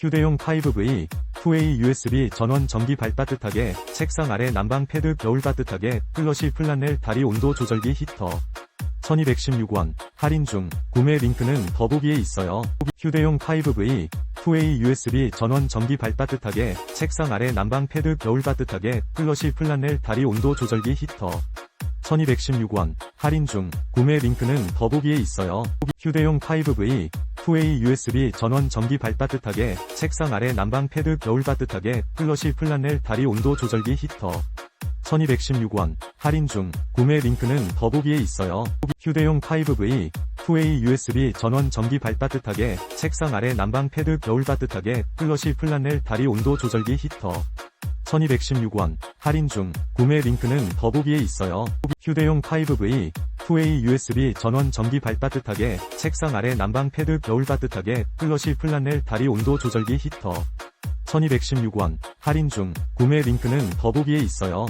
휴대용 5V, 2A USB 전원 전기 발 따뜻하게, 책상 아래 난방 패드 겨울 따뜻하게, 플러시 플란넬 다리 온도 조절기 히터. 1216원, 할인 중, 구매 링크는 더보기에 있어요. 휴대용 5V, 2A USB 전원 전기 발 따뜻하게, 책상 아래 난방 패드 겨울 따뜻하게, 플러시 플란넬 다리 온도 조절기 히터. 1216원, 할인 중, 구매 링크는 더보기에 있어요. 휴대용 5V, 2A USB 전원 전기 발 따뜻하게, 책상 아래 난방 패드 겨울 따뜻하게, 플러시 플란넬 다리 온도 조절기 히터. 1216원, 할인 중, 구매 링크는 더보기에 있어요. 휴대용 5V, 2A USB 전원 전기 발 따뜻하게, 책상 아래 난방 패드 겨울 따뜻하게, 플러시 플란넬 다리 온도 조절기 히터. 1216원, 할인 중, 구매 링크는 더보기에 있어요. 휴대용 5V, 2A USB 전원 전기 발 따뜻하게, 책상 아래 난방 패드 겨울 따뜻하게, 플러시 플란넬 다리 온도 조절기 히터. 1216원, 할인 중, 구매 링크는 더보기에 있어요.